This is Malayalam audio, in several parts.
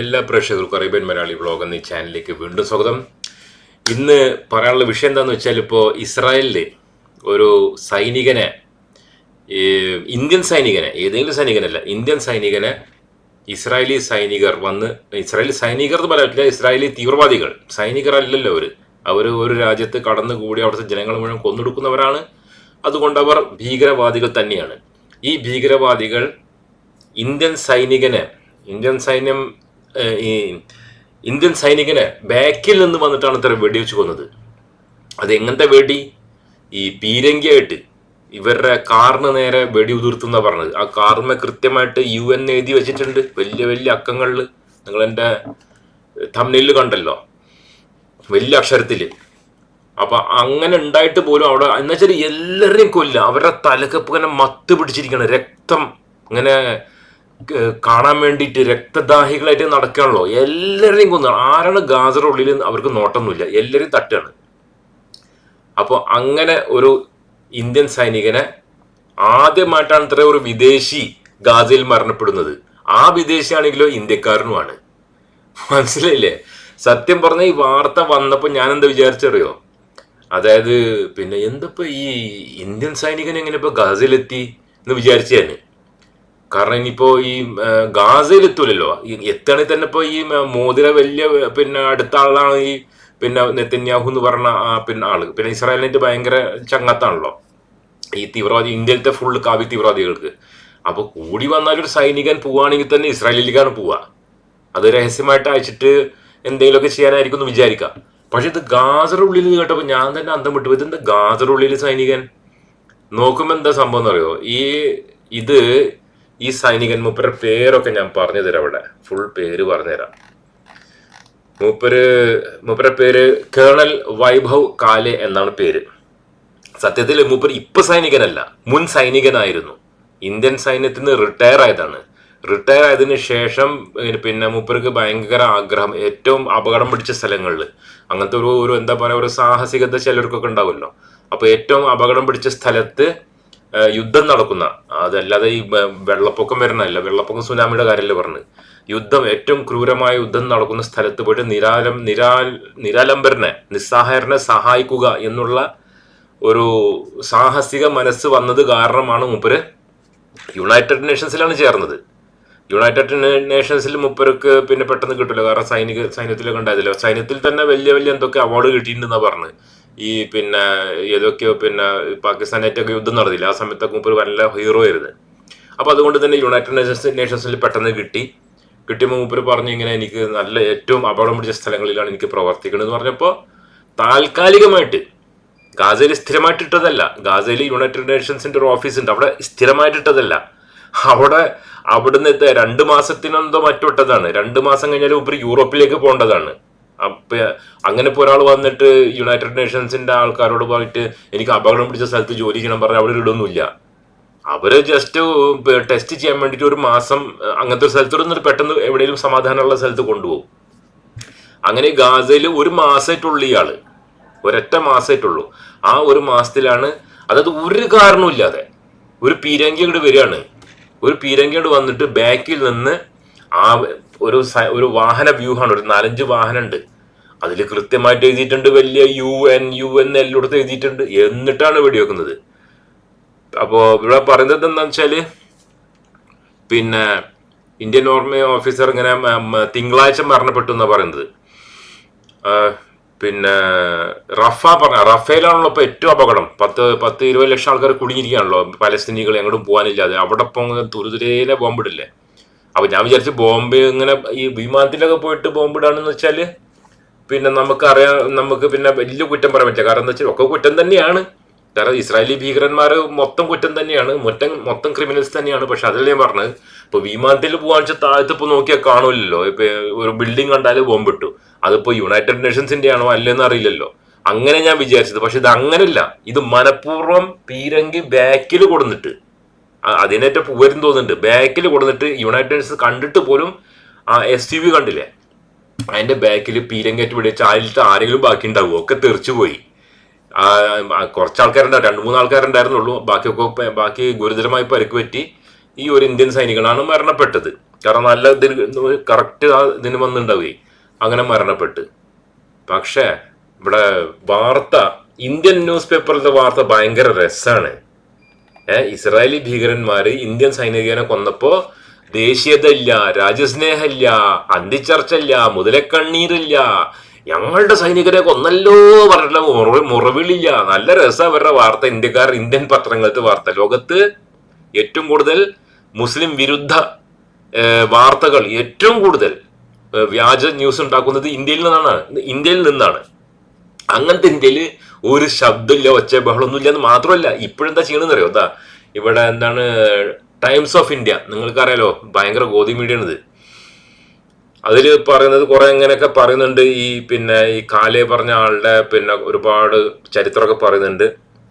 എല്ലാ പ്രേക്ഷകർക്കും അറേബ്യൻ മലയാളി വ്ളോഗ് എന്ന ചാനലിലേക്ക് വീണ്ടും സ്വാഗതം. ഇന്ന് പറയാനുള്ള വിഷയം എന്താണെന്ന് വെച്ചാൽ ഇപ്പോൾ ഇസ്രായേലിൽ ഒരു സൈനികനെ ഇന്ത്യൻ സൈനികനെ ഏതെങ്കിലും സൈനികനല്ല ഇന്ത്യൻ സൈനികനെ ഇസ്രായേലി സൈനികർ വന്ന് ഇസ്രായേലി സൈനികർ എന്ന് പറയാൻ പറ്റില്ല ഇസ്രായേലി തീവ്രവാദികൾ സൈനികരല്ലല്ലോ അവർ അവർ ഒരു രാജ്യത്ത് കടന്നുകൂടി അവിടുത്തെ ജനങ്ങൾ മുഴുവൻ കൊന്നൊടുക്കുന്നവരാണ്. അതുകൊണ്ട് അവർ ഭീകരവാദികൾ തന്നെയാണ്. ഈ ഭീകരവാദികൾ ഇന്ത്യൻ സൈനികനെ ഇന്ത്യൻ സൈന്യം ഈ ഇന്ത്യൻ സൈനികനെ ബാക്കിൽ നിന്ന് വന്നിട്ടാണ് ഇത്ര വെടിവെച്ച് കൊന്നത്. അത് എങ്ങനത്തെ വെടി? ഈ പീരങ്കിയായിട്ട് ഇവരുടെ കാറിന് നേരെ വെടി ഉതിർത്തുന്ന പറഞ്ഞത്. ആ കാറിന് കൃത്യമായിട്ട് യു എൻ എഴുതി വെച്ചിട്ടുണ്ട്. വലിയ വലിയ അക്കങ്ങളിൽ നിങ്ങൾ എന്റെ തമിഴിൽ കണ്ടല്ലോ? വലിയ അക്ഷരത്തിൽ അപ്പൊ അങ്ങനെ ഉണ്ടായിട്ട് പോലും അവിടെ എന്നുവെച്ചാൽ എല്ലാവരെയും കൊല്ല അവരുടെ തലക്കപ്പ് ഇങ്ങനെ മത്ത് പിടിച്ചിരിക്കണം രക്തം ഇങ്ങനെ കാണാൻ വേണ്ടിയിട്ട് രക്തദാഹികളായിട്ട് നടക്കുകയാണല്ലോ. എല്ലാവരെയും കൊന്നു ആരാണ് ഗാസറുടെ ഉള്ളിൽ അവർക്ക് നോട്ടൊന്നുമില്ല. എല്ലാവരെയും തട്ടാണ്. അപ്പോൾ അങ്ങനെ ഒരു ഇന്ത്യൻ സൈനികനെ ആദ്യമായിട്ടാണ് ഇത്ര ഒരു വിദേശി ഗാസയിൽ മരണപ്പെടുന്നത്. ആ വിദേശിയാണെങ്കിലോ ഇന്ത്യക്കാരനുമാണ്. മനസ്സിലായില്ലേ? സത്യം പറഞ്ഞ ഈ വാർത്ത വന്നപ്പോൾ ഞാൻ എന്താ വിചാരിച്ചറിയോ? അതായത് പിന്നെ എന്തപ്പോ ഈ ഇന്ത്യൻ സൈനികൻ എങ്ങനെ ഇപ്പൊ ഗാസയിലെത്തി എന്ന് വിചാരിച്ചു ഞാൻ കാരണം ഇനിയിപ്പോ ഈ ഗാസയിൽ എത്തൂലല്ലോ എത്തണെങ്കിൽ തന്നെ ഇപ്പൊ ഈ മോദിയുടെ വലിയ പിന്നെ അടുത്ത ആളാണ് ഈ പിന്നെ നെത്തന്യാഹു എന്ന് പറഞ്ഞ ആ, പിന്നെ ആൾ. പിന്നെ ഇസ്രായേലിനായിട്ട് ഭയങ്കര ചങ്ങത്താണല്ലോ. ഈ തീവ്രവാദി ഇന്ത്യയിലത്തെ ഫുൾ കാവ്യ തീവ്രവാദികൾക്ക്. അപ്പൊ കൂടി വന്നാൽ ഒരു സൈനികൻ പോവുകയാണെങ്കിൽ തന്നെ ഇസ്രായേലിലേക്കാണ് പോവുക. അത് രഹസ്യമായിട്ട് അയച്ചിട്ട് എന്തെങ്കിലുമൊക്കെ ചെയ്യാനായിരിക്കും എന്ന് വിചാരിക്കാം. പക്ഷെ ഇത് ഗാസറുള്ളിൽ നിന്ന് കേട്ടപ്പോൾ ഞാൻ തന്നെ അന്തം വിട്ടു. ഇതെന്താ ഗാസറുള്ളിൽ സൈനികൻ? നോക്കുമ്പോൾ എന്താ സംഭവം എന്ന് അറിയോ? ഈ ഇത് ഈ സൈനികൻ മൂപ്പരുടെ പേരൊക്കെ ഞാൻ പറഞ്ഞു തരാം അവിടെ. ഫുൾ പേര് പറഞ്ഞുതരാം മൂപ്പര് മൂപ്പരുടെ പേര് കേണൽ വൈഭവ് കാലെ എന്നാണ് പേര്. സത്യത്തിൽ മൂപ്പർ ഇപ്പൊ സൈനികനല്ല മുൻ സൈനികനായിരുന്നു. ഇന്ത്യൻ സൈന്യത്തിൽ നിന്ന് റിട്ടയർ ആയതാണ്. റിട്ടയർ ആയതിനു ശേഷം പിന്നെ മൂപ്പർക്ക് ഭയങ്കര ആഗ്രഹം ഏറ്റവും അപകടം പിടിച്ച സ്ഥലങ്ങളിൽ. അങ്ങനത്തെ ഒരു ഒരു എന്താ പറയുക ഒരു സാഹസികത ചിലർക്കൊക്കെ ഉണ്ടാവുമല്ലോ. അപ്പോൾ ഏറ്റവും അപകടം പിടിച്ച സ്ഥലത്ത് യുദ്ധം നടക്കുന്ന അതല്ലാതെ ഈ വെള്ളപ്പൊക്കം വരുന്നതല്ല വെള്ളപ്പൊക്കം സുനാമിയുടെ കാര്യമല്ലേ പറഞ്ഞത്. യുദ്ധം ഏറ്റവും ക്രൂരമായ യുദ്ധം നടക്കുന്ന സ്ഥലത്ത് പോയിട്ട് നിരാലം നിരാ നിരാലംബരനെ നിസ്സഹായരനെ സഹായിക്കുക എന്നുള്ള ഒരു സാഹസിക മനസ്സ് വന്നത് കാരണമാണ് മൂപ്പര് യുണൈറ്റഡ് നേഷൻസിലാണ് ചേർന്നത്. യുണൈറ്റഡ് നേഷൻസിൽ മുപ്പർക്ക് പിന്നെ പെട്ടെന്ന് കിട്ടില്ല കാരണം സൈനിക സൈന്യത്തിലൊക്കെ ഉണ്ടായതില്ല. സൈന്യത്തിൽ തന്നെ വലിയ വലിയ എന്തൊക്കെ അവാർഡ് കിട്ടിയിട്ടുണ്ടെന്നാണ് പറഞ്ഞത്. ഈ പിന്നെ ഏതൊക്കെയോ പിന്നെ പാകിസ്ഥാനായിട്ടൊക്കെ യുദ്ധം നടന്നില്ല? ആ സമയത്തൊക്കെ ഒരു നല്ല ഹീറോ ആയിരുന്നു. അപ്പോൾ അതുകൊണ്ട് തന്നെ യുണൈറ്റഡ് നേഷൻസ് നേഷൻസിൽ പെട്ടെന്ന് കിട്ടി. കിട്ടിയപ്പോൾ മൂപ്പര് പറഞ്ഞു ഇങ്ങനെ എനിക്ക് നല്ല ഏറ്റവും അപകടം പിടിച്ച സ്ഥലങ്ങളിലാണ് എനിക്ക് പ്രവർത്തിക്കുന്നത് എന്ന് പറഞ്ഞപ്പോൾ താൽക്കാലികമായിട്ട് ഗാസയിൽ സ്ഥിരമായിട്ട് ഇട്ടതല്ല ഗാസയിൽ യുണൈറ്റഡ് നേഷൻസിന്റെ ഒരു ഓഫീസ് ഉണ്ട്. അവിടെ സ്ഥിരമായിട്ട് ഇട്ടതല്ല അവിടെ അവിടുന്ന് രണ്ട് മാസത്തിനെന്തോ മറ്റു ഇട്ടതാണ് രണ്ട് മാസം കഴിഞ്ഞാൽ ഉപരി യൂറോപ്പിലേക്ക് പോകേണ്ടതാണ്. അപ്പൊ അങ്ങനെ ഇപ്പോൾ ഒരാൾ വന്നിട്ട് യുണൈറ്റഡ് നേഷൻസിന്റെ ആൾക്കാരോട് പോയിട്ട് എനിക്ക് അപകടം പിടിച്ച സ്ഥലത്ത് ജോലി ചെയ്യണം പറഞ്ഞാൽ അവിടെ ഇടൊന്നുമില്ല. അവർ ജസ്റ്റ് ടെസ്റ്റ് ചെയ്യാൻ വേണ്ടിയിട്ട് ഒരു മാസം അങ്ങനത്തെ ഒരു സ്ഥലത്തോട് നിന്ന് പെട്ടെന്ന് എവിടെയെങ്കിലും സമാധാനമുള്ള സ്ഥലത്ത് കൊണ്ടുപോകും. അങ്ങനെ ഗാസയിൽ ഒരു മാസമായിട്ടുള്ളൂ ഇയാൾ. ഒരൊറ്റ മാസമായിട്ടുള്ളൂ. ആ ഒരു മാസത്തിലാണ് അതായത് ഒരു കാരണവും ഇല്ലാതെ ഒരു പീരങ്കി വരികയാണ്. ഒരു പീരങ്കി വന്നിട്ട് ബാക്കിൽ നിന്ന് ആ ഒരു ഒരു വാഹന വ്യൂഹമാണ് ഒരു നാലഞ്ച് വാഹനം ഉണ്ട് അതിൽ കൃത്യമായിട്ട് എഴുതിയിട്ടുണ്ട് വലിയ യു എൻ യു എൻ എല്ലായിടത്തും എഴുതിയിട്ടുണ്ട്. എന്നിട്ടാണ് വെടിവെക്കുന്നത് അപ്പോ ഇവിടെ പറയുന്നത് എന്താണെന്ന് വെച്ചാൽ പിന്നെ ഇന്ത്യൻ ആർമി ഓഫീസർ ഇങ്ങനെ തിങ്കളാഴ്ച മരണപ്പെട്ടു എന്നാ പറയുന്നത്. പിന്നെ റഫ പറഞ്ഞ റഫേലാണല്ലോ ഇപ്പൊ ഏറ്റവും അപകടം. പത്ത് പത്ത് ഇരുപത് ലക്ഷം ആൾക്കാർ കുടുങ്ങിയിരിക്കുകയാണല്ലോ. പലസ്തീനികൾ എങ്ങോട്ടും പോകാനില്ലാതെ. അവിടെ ഇപ്പം തുരുതുരേനെ ബോംബിടില്ലേ? അപ്പൊ ഞാൻ വിചാരിച്ചു ബോംബ് ഇങ്ങനെ ഈ വിമാനത്തിലൊക്കെ പോയിട്ട് ബോംബ് ഇടാണെന്ന് വെച്ചാൽ പിന്നെ നമുക്ക് നമുക്കറിയാം നമുക്ക് പിന്നെ വലിയ കുറ്റം പറയാൻ പറ്റില്ല. കാരണം എന്താ വെച്ചാൽ ഒക്കെ കുറ്റം തന്നെയാണ്. കാരണം ഇസ്രായേലി ഭീകരന്മാർ മൊത്തം കുറ്റം തന്നെയാണ്. മൊത്തം മൊത്തം ക്രിമിനൽസ് തന്നെയാണ്. പക്ഷെ അതല്ലേ ഞാൻ പറഞ്ഞത്. ഇപ്പൊ വിമാനത്തിൽ പോകാൻ വെച്ചാൽ താഴത്ത് ഇപ്പൊ നോക്കിയാൽ കാണുമല്ലോ. ഇപ്പൊ ഒരു ബിൽഡിംഗ് കണ്ടാൽ ബോംബിട്ടു അതിപ്പോ യുണൈറ്റഡ് നേഷൻസിന്റെ ആണോ അല്ലെന്ന് അറിയില്ലല്ലോ. അങ്ങനെ ഞാൻ വിചാരിച്ചത്. പക്ഷെ ഇത് അങ്ങനല്ല. ഇത് മനഃപൂർവം പീരങ്കി ബാക്കിൽ കൊടുന്നിട്ട് അതിനേറ്റ പൂവരും തോന്നുന്നുണ്ട്. ബാക്കിൽ കൊടുത്തിട്ട് യുണൈറ്റഡ്സ് കണ്ടിട്ട് പോലും എസ് ടി വി കണ്ടില്ലേ? അതിന്റെ ബാക്കിൽ പീരങ്കേറ്റ് പിടിച്ച് അതിലത്തെ ആരെങ്കിലും ബാക്കി ഉണ്ടാവുമോ? ഒക്കെ തെറിച്ചു പോയി. കുറച്ച് ആൾക്കാരുണ്ടാവും. രണ്ട് മൂന്ന് ആൾക്കാരുണ്ടായിരുന്നുള്ളൂ. ബാക്കിയൊക്കെ ബാക്കി ഗുരുതരമായി പരിക്ക് പറ്റി ഈ ഒരു ഇന്ത്യൻ സൈനികനാണ് മരണപ്പെട്ടത്. കാരണം നല്ല ഇതിന് കറക്റ്റ് ആ ഇതിന് വന്നിട്ടുണ്ടാവുകയെ അങ്ങനെ മരണപ്പെട്ട്. പക്ഷേ ഇവിടെ വാർത്ത ഇന്ത്യൻ ന്യൂസ് പേപ്പറിലത്തെ വാർത്ത ഭയങ്കര രസമാണ് ഇസ്രായേലി ഭീകരന്മാര് ഇന്ത്യൻ സൈനികനെ കൊന്നപ്പോ ദേശീയത ഇല്ല രാജ്യസ്നേഹമില്ല അന്തിച്ചർച്ചയില്ല മുതലക്കണ്ണീരില്ല ഞങ്ങളുടെ സൈനികരെ കൊന്നല്ലോ പറഞ്ഞിട്ടുള്ള മുറ മുറവിളില്ല. നല്ല രസം അവരുടെ വാർത്ത ഇന്ത്യക്കാർ ഇന്ത്യൻ പത്രങ്ങളത്തെ വാർത്ത. ലോകത്ത് ഏറ്റവും കൂടുതൽ മുസ്ലിം വിരുദ്ധ വാർത്തകൾ ഏറ്റവും കൂടുതൽ വ്യാജ ന്യൂസ് ഉണ്ടാക്കുന്നത് ഇന്ത്യയിൽ നിന്നാണ് ഇന്ത്യയിൽ നിന്നാണ്. അങ്ങനത്തെ ഇന്ത്യയിൽ ഒരു ശബ്ദമില്ല ഒച്ച ബഹളമൊന്നുമില്ല എന്ന് മാത്രമല്ല ഇപ്പോഴെന്താ ചെയ്യണമെന്ന് അറിയോ? എന്താ ഇവിടെ എന്താണ് ടൈംസ് ഓഫ് ഇന്ത്യ നിങ്ങൾക്കറിയാലോ ഭയങ്കര ഗോതി മീഡിയാണിത് അതിൽ പറയുന്നത് കുറെ ഇങ്ങനെയൊക്കെ പറയുന്നുണ്ട്. ഈ പിന്നെ ഈ കാലേ പറഞ്ഞ ആളുടെ പിന്നെ ഒരുപാട് ചരിത്രമൊക്കെ പറയുന്നുണ്ട്.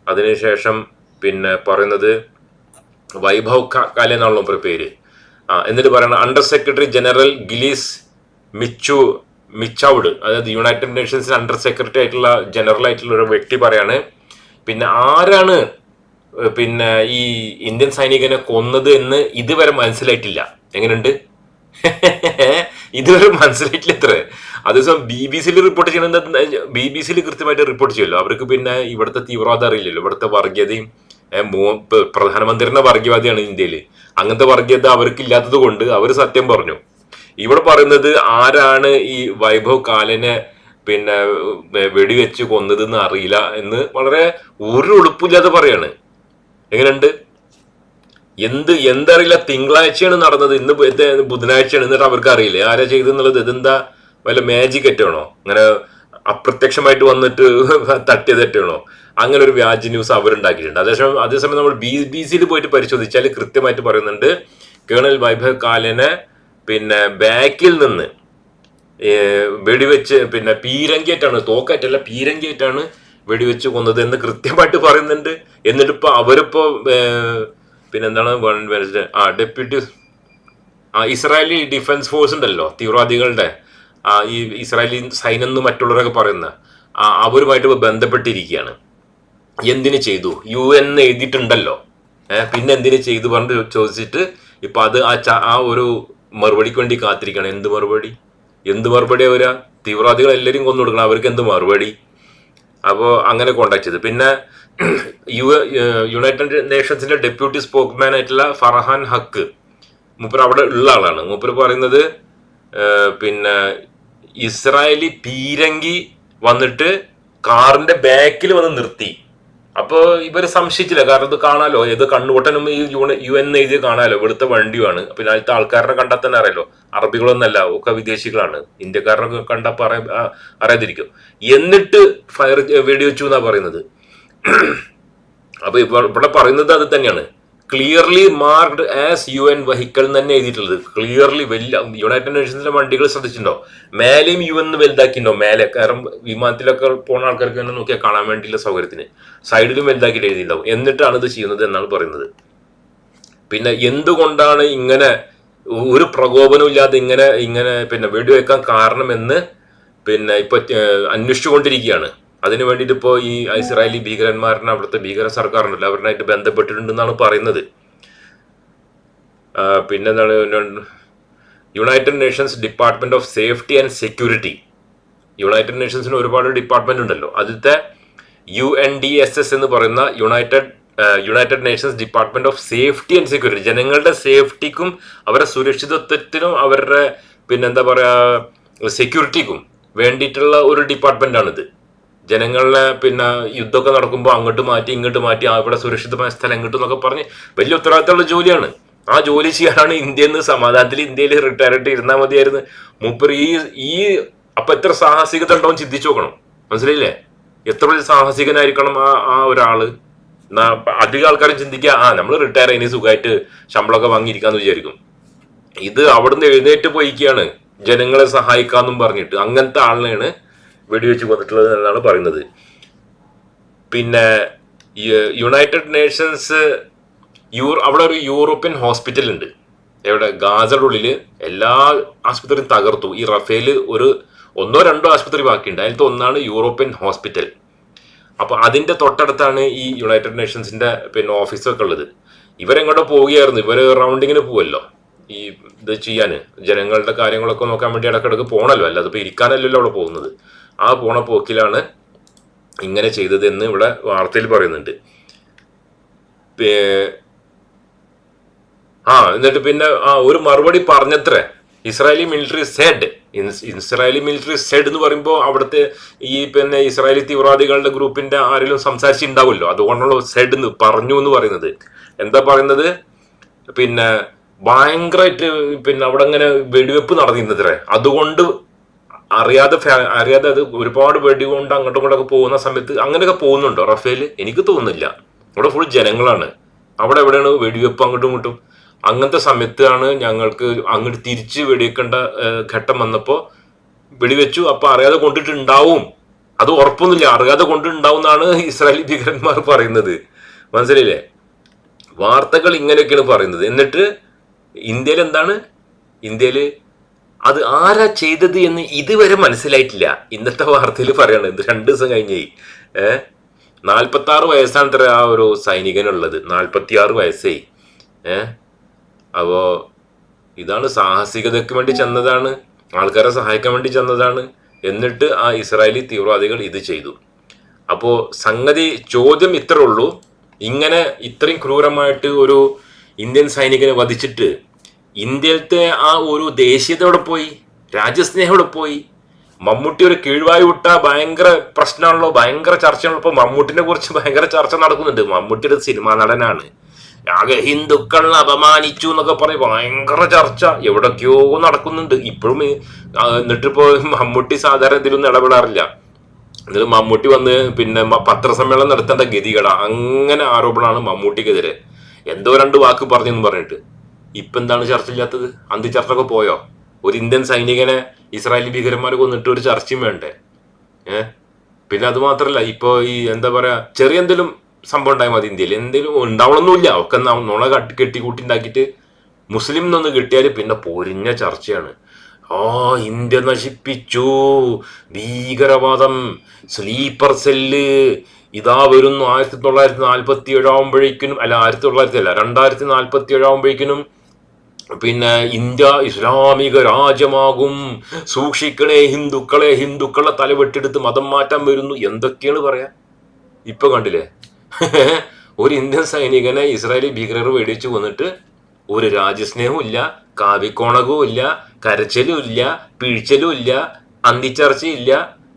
അതിനുശേഷം പിന്നെ പറയുന്നത് വൈഭവ് കാലെ എന്നാണല്ലോ പേര്. ആ എന്നിട്ട് പറയണം അണ്ടർ സെക്രട്ടറി ജനറൽ ഗിലീസ് മിച്ചു മിച്ചൗഡ് അതായത് യുണൈറ്റഡ് നേഷൻസിന് അണ്ടർ സെക്രട്ടറി ആയിട്ടുള്ള ജനറൽ ആയിട്ടുള്ള ഒരു വ്യക്തി പറയാണ് പിന്നെ ആരാണ് പിന്നെ ഈ ഇന്ത്യൻ സൈനികനെ കൊന്നത് എന്ന് ഇതുവരെ മനസ്സിലായിട്ടില്ല. എങ്ങനെയുണ്ട്? ഇതുവരെ മനസ്സിലായിട്ടില്ല ഇത്ര. അതേസമയം ബി ബി സിയിൽ റിപ്പോർട്ട് ചെയ്യണമെന്ന് ബി ബി സിയിൽ കൃത്യമായിട്ട് റിപ്പോർട്ട് ചെയ്യുമല്ലോ. അവർക്ക് പിന്നെ ഇവിടുത്തെ തീവ്രവാദം അറിയില്ലല്ലോ. ഇവിടുത്തെ വർഗീയതയും പ്രധാനമന്ത്രിയുടെ വർഗീയവാദിയാണ് ഇന്ത്യയിൽ അങ്ങനത്തെ വർഗീയത അവർക്ക് ഇല്ലാത്തത് കൊണ്ട് അവർ സത്യം പറഞ്ഞു. ഇവിടെ പറയുന്നത് ആരാണ് ഈ വൈഭവ് കാലനെ പിന്നെ വെടിവെച്ച് കൊന്നതെന്ന് അറിയില്ല എന്ന് വളരെ ഒരു ഉളുപ്പില്ലാതെ പറയാണ്. എങ്ങനെയുണ്ട്? എന്ത് എന്തറിയില്ല തിങ്കളാഴ്ചയാണ് നടന്നത്. ഇന്ന് ബുധനാഴ്ചയാണ് എന്നിട്ട് അവർക്ക് അറിയില്ല? ആരാ ചെയ്തെന്നുള്ളത്? ഇതെന്താ? വല്ല മാജിക് അറ്റാണോ അങ്ങനെ അപ്രത്യക്ഷമായിട്ട് വന്നിട്ട് തട്ടിയത് തെറ്റാണോ അങ്ങനെ ഒരു വ്യാജ ന്യൂസ് അവരുണ്ടാക്കിയിട്ടുണ്ട്. അതേസമയം അതേസമയം നമ്മൾ ബി ബി സിയിൽ പോയിട്ട് പരിശോധിച്ചാൽ കൃത്യമായിട്ട് പറയുന്നുണ്ട് കേണൽ വൈഭവ് കാലനെ പിന്നെ ബാക്കിൽ നിന്ന് വെടിവെച്ച് പിന്നെ പീരങ്കേറ്റാണ് തോക്കാറ്റല്ല പീരങ്കേറ്റാണ് വെടിവെച്ച് കൊന്നത് എന്ന് കൃത്യമായിട്ട് പറയുന്നുണ്ട്. എന്നിട്ട് ഇപ്പൊ അവരിപ്പോ പിന്നെന്താണ് ആ ഡെപ്യൂട്ടി ആ ഇസ്രായേലി ഡിഫൻസ് ഫോഴ്സ് ഉണ്ടല്ലോ തീവ്രവാദികളുടെ ആ ഈ ഇസ്രായേലി സൈന്യം എന്ന് മറ്റുള്ളവരൊക്കെ പറയുന്ന ആ അവരുമായിട്ട് ബന്ധപ്പെട്ടിരിക്കുകയാണ്. എന്തിനു ചെയ്തു? യു എൻ എഴുതിയിട്ടുണ്ടല്ലോ. പിന്നെ എന്തിനു ചെയ്തു പറഞ്ഞിട്ട് ചോദിച്ചിട്ട് ഇപ്പൊ അത് ആ ആ ഒരു മറുപടിക്ക് വേണ്ടി കാത്തിരിക്കണം? എന്ത് മറുപടി? എന്ത് മറുപടി അവരാ? തീവ്രവാദികൾ എല്ലാവരും കൊന്നു കൊടുക്കണം. അവർക്ക് എന്ത് മറുപടി? അപ്പോൾ അങ്ങനെ കോണ്ടാക്ട് ചെയ്തു. പിന്നെ യു യുണൈറ്റഡ് നേഷൻസിന്റെ ഡെപ്യൂട്ടി സ്പോക്സ്മാൻ ആയിട്ടുള്ള ഫർഹാൻ ഹക്ക് മൂപ്പർ അവിടെ ഉള്ള ആളാണ്. മൂപ്പർ പറയുന്നത് പിന്നെ ഇസ്രായേലി പീരങ്കി വന്നിട്ട് കാറിന്റെ ബാക്കിൽ വന്ന് നിർത്തി. അപ്പോൾ ഇവർ സംശയിച്ചില്ല. കാരണം ഇത് കാണാലോ? ഏത് കണ്ണുകൂട്ടനും ഈ യു എൻ എഴുതി കാണാലോ? ഇവിടുത്തെ വണ്ടിയുമാണ്. പിന്നെ അതിലത്തെ ആൾക്കാരെ കണ്ടാൽ തന്നെ അറിയാലോ? അറബികളൊന്നല്ല ഒക്കെ വിദേശികളാണ്. ഇന്ത്യക്കാരനൊക്കെ കണ്ടാൽ പറ അറിയാതിരിക്കും. എന്നിട്ട് ഫയർ വെടിവെച്ചു എന്നാ പറയുന്നത്. അപ്പൊ ഇപ്പൊ ഇവിടെ പറയുന്നത് അത് തന്നെയാണ്. Clearly marked as U N vehicle തന്നെ എഴുതിയിട്ടുള്ളത്. ക്ലിയർലി വലിയ യുണൈറ്റഡ് നേഷൻസിന്റെ വണ്ടികൾ ശ്രദ്ധിച്ചിട്ടുണ്ടോ? മേലെയും യു എന്ന് വലുതാക്കിയിട്ടുണ്ടോ? മേലെ കാരണം വിമാനത്തിലൊക്കെ പോണ ആൾക്കാർക്ക് തന്നെ നോക്കിയാൽ കാണാൻ വേണ്ടിയുള്ള സൗകര്യത്തിന്. സൈഡിലും വലുതാക്കിയിട്ട് എഴുതിയിട്ടുണ്ടാവും. എന്നിട്ടാണ് ഇത് ചെയ്യുന്നത് എന്നാണ് പറയുന്നത്. പിന്നെ എന്തുകൊണ്ടാണ് ഇങ്ങനെ ഒരു പ്രകോപനവും ഇല്ലാതെ ഇങ്ങനെ ഇങ്ങനെ പിന്നെ വെടിവെക്കാൻ കാരണമെന്ന് പിന്നെ ഇപ്പൊ അന്വേഷിച്ചുകൊണ്ടിരിക്കുകയാണ്. അതിനു വേണ്ടിയിട്ട് ഇപ്പോൾ ഈ ഇസ്രായേലി ഭീകരന്മാരനെ അവിടുത്തെ ഭീകര സർക്കാരുണ്ടല്ലോ അവരുമായിട്ട് ബന്ധപ്പെട്ടിട്ടുണ്ടെന്നാണ് പറയുന്നത്. പിന്നെ പിന്നെന്താണ് United Nations department of safety and security United നേഷൻസിന് ഒരുപാട് ഡിപ്പാർട്ട്മെന്റ് ഉണ്ടല്ലോ. അതിലത്തെ U N D S S എന്ന് പറയുന്ന United United Nations department of safety and security ജനങ്ങളുടെ സേഫ്റ്റിക്കും അവരുടെ സുരക്ഷിതത്വത്തിനും അവരുടെ പിന്നെന്താ പറയുക സെക്യൂരിറ്റിക്കും വേണ്ടിയിട്ടുള്ള ഒരു ഡിപ്പാർട്ട്മെന്റ് ആണിത്. ജനങ്ങളെ പിന്നെ യുദ്ധമൊക്കെ നടക്കുമ്പോൾ അങ്ങോട്ട് മാറ്റി ഇങ്ങോട്ട് മാറ്റി അവിടെ സുരക്ഷിതമായ സ്ഥലം ഇങ്ങോട്ട് എന്നൊക്കെ പറഞ്ഞ് വലിയ ഉത്തരവാദിത്തമുള്ള ജോലിയാണ്. ആ ജോലി ചെയ്യാനാണ് ഇന്ത്യയിൽ നിന്ന് സമാധാനത്തിൽ ഇന്ത്യയിൽ റിട്ടയർ ആയിട്ട് ഇരുന്നാൽ മതിയായിരുന്നു. മൂപ്പർ ഈ ഈ അപ്പൊ എത്ര സാഹസികത ഉണ്ടാവും ചിന്തിച്ചു നോക്കണം. മനസ്സിലായില്ലേ? എത്ര വലിയ സാഹസികനായിരിക്കണം ആ ആ ഒരാൾ? അധികം ആൾക്കാരും ചിന്തിക്കുക ആ നമ്മൾ റിട്ടയർ ആയി സുഖമായിട്ട് ശമ്പളമൊക്കെ വാങ്ങിയിരിക്കാന്ന് വിചാരിക്കും. ഇത് അവിടുന്ന് എഴുന്നേറ്റ് പോയിക്കുകയാണ് ജനങ്ങളെ സഹായിക്കാന്നും പറഞ്ഞിട്ട് അങ്ങനത്തെ ആളിനെയാണ് വെടിവെച്ച് കൊന്നിട്ടുള്ളത് എന്നാണ് പറയുന്നത്. പിന്നെ യുണൈറ്റഡ് നേഷൻസ് യൂ അവിടെ ഒരു യൂറോപ്യൻ ഹോസ്പിറ്റൽ ഉണ്ട്. എവിടെ? ഗാസയുടെ ഉള്ളിൽ എല്ലാ ആശുപത്രിയും തകർത്തു. ഈ റഫേൽ ഒരു ഒന്നോ രണ്ടോ ആശുപത്രി ബാക്കിയുണ്ട്. അതിലത്തെ ഒന്നാണ് യൂറോപ്യൻ ഹോസ്പിറ്റൽ അപ്പോൾ അതിന്റെ തൊട്ടടുത്താണ് ഈ യുണൈറ്റഡ് നേഷൻസിന്റെ പിന്നെ ഓഫീസൊക്കെ ഉള്ളത്. ഇവരെങ്ങോട്ടോ പോവുകയായിരുന്നു. ഇവർ റൗണ്ടിങ്ങിന് പോവല്ലോ. ഈ ഇത് ചെയ്യാന്. ജനങ്ങളുടെ കാര്യങ്ങളൊക്കെ നോക്കാൻ വേണ്ടി ഇടക്കിടക്ക് പോകണല്ലോ അല്ല അതിപ്പോൾ ഇരിക്കാനല്ലല്ലോ അവിടെ പോകുന്നത്. ആ പോണ പോക്കിലാണ് ഇങ്ങനെ ചെയ്തതെന്ന് ഇവിടെ വാർത്തയിൽ പറയുന്നുണ്ട്. ആ എന്നിട്ട് പിന്നെ ആ ഒരു മറുപടി പറഞ്ഞത്രേ. Israeli military said. Israeli military said എന്ന് പറയുമ്പോൾ അവിടുത്തെ ഈ പിന്നെ ഇസ്രായേലി തീവ്രവാദികളുടെ ഗ്രൂപ്പിന്റെ ആരെങ്കിലും സംസാരിച്ചിട്ടുണ്ടാവുമല്ലോ അതുകൊണ്ടുള്ള സെഡ് എന്ന് പറഞ്ഞു എന്ന് പറയുന്നത്. എന്താ പറയുന്നത്? പിന്നെ ഭയങ്കരമായിട്ട് പിന്നെ അവിടെ അങ്ങനെ വെടിവെപ്പ് നടന്നിരുന്നത്രേ. അതുകൊണ്ട് അറിയാതെ അറിയാതെ അത് ഒരുപാട് വെടികൊണ്ട് അങ്ങോട്ടും ഇങ്ങോട്ടൊക്കെ പോകുന്ന സമയത്ത് അങ്ങനെയൊക്കെ പോകുന്നുണ്ടോ റഫേൽ എനിക്ക് തോന്നുന്നില്ല. അവിടെ ഫുൾ ജനങ്ങളാണ്. അവിടെ എവിടെയാണ് വെടിവെപ്പ് അങ്ങോട്ടും ഇങ്ങോട്ടും? അങ്ങനത്തെ സമയത്താണ് ഞങ്ങൾക്ക് അങ്ങോട്ട് തിരിച്ച് വെടിവെക്കേണ്ട ഘട്ടം വന്നപ്പോൾ വെടിവെച്ചു. അപ്പൊ അറിയാതെ കൊണ്ടിട്ടുണ്ടാവും. അത് ഉറപ്പൊന്നുമില്ല. അറിയാതെ കൊണ്ടുണ്ടാവും എന്നാണ് ഇസ്രായേലി ഭീകരന്മാർ പറയുന്നത്. മനസ്സിലായില്ലേ? വാർത്തകൾ ഇങ്ങനെയൊക്കെയാണ് പറയുന്നത്. എന്നിട്ട് ഇന്ത്യയിൽ എന്താണ്? ഇന്ത്യയിൽ അത് ആരാ ചെയ്തത് എന്ന് ഇതുവരെ മനസ്സിലായിട്ടില്ല. ഇന്നത്തെ വാർത്തയിൽ പറയണത് ഇത് രണ്ട് ദിവസം കഴിഞ്ഞേ. ഏഹ് നാൽപ്പത്തി ആറ് വയസ്സാണ് ഇത്ര ആ ഒരു സൈനികനുള്ളത്. നാൽപ്പത്തി ആറ് വയസ്സായി ഏഹ് അപ്പോ ഇതാണ് സാഹസികതയ്ക്ക് വേണ്ടി ചെന്നതാണ് ആൾക്കാരെ സഹായിക്കാൻ വേണ്ടി ചെന്നതാണ്. എന്നിട്ട് ആ ഇസ്രായേലി തീവ്രവാദികൾ ഇത് ചെയ്തു. അപ്പോ സംഗതി ചോദ്യം ഇത്രേ ഉള്ളൂ. ഇങ്ങനെ ഇത്രയും ക്രൂരമായിട്ട് ഒരു ഇന്ത്യൻ സൈനികനെ വധിച്ചിട്ട് ഇന്ത്യയിലത്തെ ആ ഒരു ദേശീയത എവിടെ പോയി രാജ്യസ്നേഹം എവിടെ പോയി. മമ്മൂട്ടി ഒരു കീഴ്വായി വിട്ട ഭയങ്കര പ്രശ്നമാണല്ലോ ഭയങ്കര ചർച്ചയാണല്ലോ. ഇപ്പൊ മമ്മൂട്ടിനെ കുറിച്ച് ഭയങ്കര ചർച്ച നടക്കുന്നുണ്ട്. മമ്മൂട്ടി ഒരു സിനിമാ നടനാണ്. ആകെ ഹിന്ദുക്കളെ അപമാനിച്ചു എന്നൊക്കെ പറയും. ഭയങ്കര ചർച്ച. എവിടൊക്കെയോ നടക്കുന്നുണ്ട്. ഇപ്പോഴും എന്നിട്ടിപ്പോൾ മമ്മൂട്ടി സാധാരണ ഇതിലൊന്നും ഇടപെടാറില്ല. എന്നിട്ട് മമ്മൂട്ടി വന്ന് പിന്നെ പത്രസമ്മേളനം നടത്തേണ്ട ഗതികട. അങ്ങനെ ആരോപണമാണ് മമ്മൂട്ടിക്കെതിരെ. എന്തോ രണ്ട് വാക്ക് പറഞ്ഞെന്ന് പറഞ്ഞിട്ട്. ഇപ്പൊ എന്താണ് ചർച്ച ഇല്ലാത്തത് അന്തി ചർച്ച ഒക്കെ പോയോ? ഒരു ഇന്ത്യൻ സൈനികനെ ഇസ്രായേലി ഭീകരന്മാർ കൊന്നിട്ട് ഒരു ചർച്ചയും വേണ്ടേ? ഏഹ് പിന്നെ അത് മാത്രല്ല ഇപ്പൊ ഈ എന്താ പറയാ ചെറിയ എന്തെങ്കിലും സംഭവം ഉണ്ടായാൽ മതി ഇന്ത്യയിൽ. എന്തെങ്കിലും ഉണ്ടാവണമെന്നില്ല ഒക്കെ നുണ കട്ടി കെട്ടിക്കൂട്ടി ഉണ്ടാക്കിയിട്ട് മുസ്ലിം എന്നൊന്ന് കിട്ടിയാൽ പിന്നെ പൊരിഞ്ഞ ചർച്ചയാണ്. ആ ഇന്ത്യ നശിപ്പിച്ചു. ഭീകരവാദം. Sleeper cell. ഇതാ വരുന്നു ആയിരത്തി തൊള്ളായിരത്തി നാൽപ്പത്തി ഏഴാവുമ്പോഴേക്കിനും അല്ല ആയിരത്തി തൊള്ളായിരത്തി അല്ല രണ്ടായിരത്തി നാൽപ്പത്തി ഏഴാവുമ്പോഴേക്കിനും പിന്നെ ഇന്ത്യ ഇസ്ലാമിക രാജ്യമാകും. സൂക്ഷിക്കണേ ഹിന്ദുക്കളെ ഹിന്ദുക്കളെ തലവെട്ടെടുത്ത് മതം മാറ്റാൻ വരുന്നു. എന്തൊക്കെയാണ് പറയാ? ഇപ്പൊ കണ്ടില്ലേ? ഒരു ഇന്ത്യൻ സൈനികനെ ഇസ്രായേലി ഭീകരർ വേടിച്ചു വന്നിട്ട് ഒരു രാജ്യസ്നേഹവും ഇല്ല കാവിക്കോണകവും ഇല്ല കരച്ചിലും ഇല്ല പിഴിച്ചലും ഇല്ല അന്തിച്ചർച്ചയില്ല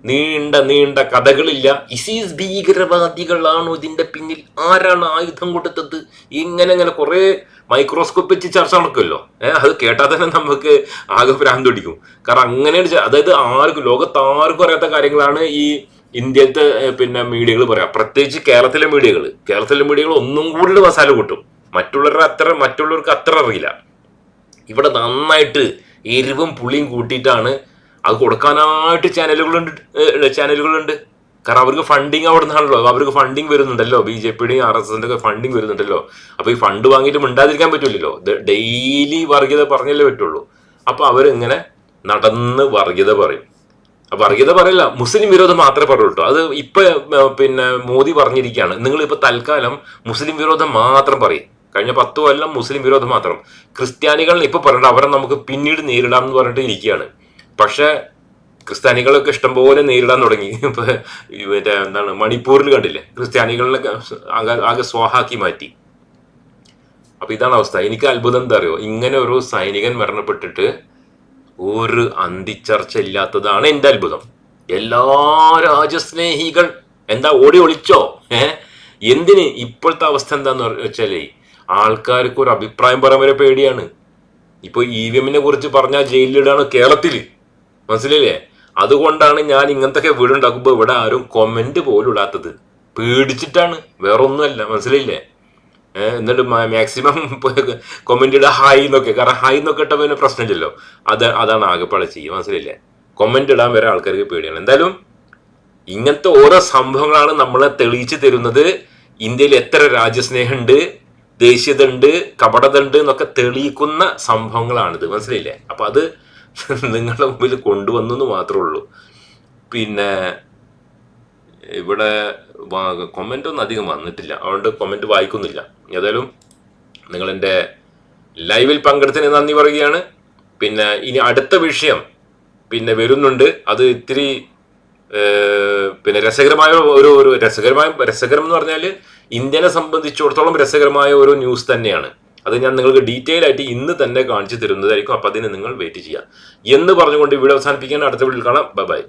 നീണ്ട നീണ്ട കഥകളില്ല. ഇസീസ് ഭീകരവാദികളാണോ ഇതിന്റെ പിന്നിൽ? ആരാണ് ആയുധം കൊടുത്തത്? ഇങ്ങനെ ഇങ്ങനെ കുറെ മൈക്രോസ്കോപ്പ് വെച്ച് ചർച്ച നടക്കുമല്ലോ. ഏഹ് അത് കേട്ടാൽ തന്നെ നമുക്ക് ആകെ ഭ്രാന്ത് പിടിക്കും. കാരണം അങ്ങനെയാണ് അതായത് ആർക്കും ലോകത്ത് ആർക്കും അറിയാത്ത കാര്യങ്ങളാണ് ഈ ഇന്ത്യത്തെ പിന്നെ മീഡിയകൾ പറയാം പ്രത്യേകിച്ച് കേരളത്തിലെ മീഡിയകൾ. കേരളത്തിലെ മീഡിയകൾ ഒന്നും കൂടി മസാല കൂട്ടും. മറ്റുള്ളവരുടെ അത്ര മറ്റുള്ളവർക്ക് അത്ര അറിയില്ല. ഇവിടെ നന്നായിട്ട് എരിവും പുളിയും കൂട്ടിയിട്ടാണ് അത് കൊടുക്കാനായിട്ട് ചാനലുകളുണ്ട് ചാനലുകളുണ്ട്. കാരണം അവർക്ക് ഫണ്ടിങ് അവിടെ നിന്നാണല്ലോ അവർക്ക് ഫണ്ടിങ് വരുന്നുണ്ടല്ലോ. ബി ജെ പിയുടെയും ആർ എസ് എസിന്റെ ഫണ്ടിങ് വരുന്നുണ്ടല്ലോ. അപ്പോൾ ഈ ഫണ്ട് വാങ്ങിയിട്ട് മിണ്ടാതിരിക്കാൻ പറ്റില്ലല്ലോ ഡെയിലി വർഗീയത പറഞ്ഞല്ലേ പറ്റുള്ളൂ. അപ്പോൾ അവരിങ്ങനെ നടന്ന് വർഗീയത പറയും. വർഗീയത പറയില്ല മുസ്ലിം വിരോധം മാത്രമേ പറയുള്ളൂ അത് ഇപ്പൊ പിന്നെ മോദി പറഞ്ഞിരിക്കുകയാണ്. നിങ്ങൾ തൽക്കാലം മുസ്ലിം വിരോധം മാത്രം പറയും. കഴിഞ്ഞ പത്ത് കൊല്ലം മുസ്ലിം വിരോധം മാത്രം. ക്രിസ്ത്യാനികൾ ഇപ്പൊ പറഞ്ഞിട്ട് അവരെ നമുക്ക് പിന്നീട് നേരിടാം എന്ന് പറഞ്ഞിട്ട് ഇരിക്കുകയാണ്. പക്ഷെ ക്രിസ്ത്യാനികളൊക്കെ ഇഷ്ടംപോലെ നേരിടാൻ തുടങ്ങി. ഇപ്പൊ മറ്റേ എന്താണ് മണിപ്പൂരിൽ കണ്ടില്ലേ? ക്രിസ്ത്യാനികളെ ആകെ സ്വാഹാക്കി മാറ്റി. അപ്പൊ ഇതാണ് അവസ്ഥ. എനിക്ക് അത്ഭുതം എന്താ അറിയോ? ഇങ്ങനെ ഒരു സൈനികൻ മരണപ്പെട്ടിട്ട് ഒരു അന്തിച്ചർച്ച ഇല്ലാത്തതാണ് എന്റെ അത്ഭുതം. എല്ലാ രാജസ്നേഹികൾ എന്താ ഓടി ഒളിച്ചോ? ഏഹ്? എന്തിന് ഇപ്പോഴത്തെ അവസ്ഥ എന്താന്ന് വെച്ചാലേ ആൾക്കാർക്ക് ഒരു അഭിപ്രായം പറയാൻ വരെ പേടിയാണ്. ഇപ്പൊ ഇ വി എമ്മിനെ കുറിച്ച് പറഞ്ഞാൽ ജയിലിലിടാണ് കേരളത്തിൽ മനസ്സിലായില്ലേ? അതുകൊണ്ടാണ് ഞാൻ ഇങ്ങനത്തെ വീട് ഉണ്ടാക്കുമ്പോൾ ഇവിടെ ആരും കൊമന്റ് പോലും ഇടാത്തത്. പേടിച്ചിട്ടാണ്. വേറെ ഒന്നുമല്ല മനസ്സിലായില്ലേ എന്നിട്ട് മാക്സിമം കൊമന്റ് ഇടുക ഹായ് എന്നൊക്കെ. കാരണം ഹായ് എന്നൊക്കെ ഇട്ട പിന്നെ പ്രശ്നമില്ലല്ലോ. അത് അതാണ് ആകെപ്പാടെ ചെയ്യുക. മനസ്സിലായില്ലേ? കൊമന്റ് ഇടാൻ വരെ ആൾക്കാർക്ക് പേടിയാണ്. എന്തായാലും ഇങ്ങനത്തെ ഓരോ സംഭവങ്ങളാണ് നമ്മളെ തെളിയിച്ചു തരുന്നത്. ഇന്ത്യയിൽ എത്ര രാജ്യസ്നേഹമുണ്ട്. ദേശീയത കപടതണ്ട് എന്നൊക്കെ തെളിയിക്കുന്ന സംഭവങ്ങളാണിത്. മനസ്സിലായില്ലേ? അപ്പം അത് നിങ്ങളുടെ മുമ്പിൽ കൊണ്ടുവന്നു എന്ന് മാത്രമേ ഉള്ളൂ. പിന്നെ ഇവിടെ കൊമന്റ് ഒന്നും അധികം വന്നിട്ടില്ല. അതുകൊണ്ട് കൊമന്റ് വായിക്കുന്നില്ല. ഏതായാലും നിങ്ങളെന്റെ ലൈവിൽ പങ്കെടുത്തതിന് നന്ദി പറയുകയാണ്. പിന്നെ ഇനി അടുത്ത വിഷയം പിന്നെ വരുന്നുണ്ട്. അത് ഇത്തിരി പിന്നെ രസകരമായ ഒരു ഒരു രസകരമായ രസകരം എന്ന് പറഞ്ഞാൽ ഇന്ത്യനെ സംബന്ധിച്ചിടത്തോളം രസകരമായ ഒരു ന്യൂസ് തന്നെയാണ്. അത് ഞാൻ നിങ്ങൾക്ക് ഡീറ്റെയിൽ ആയിട്ട് ഇന്ന് തന്നെ കാണിച്ചു തരുന്നതായിരിക്കും. അപ്പം അതിന് നിങ്ങൾ വെയിറ്റ് ചെയ്യുക. എന്ന് പറഞ്ഞുകൊണ്ട് ഇവിടെ അവസാനിപ്പിക്കാൻ അടുത്ത വീട്ടിൽ കാണാം. Bye bye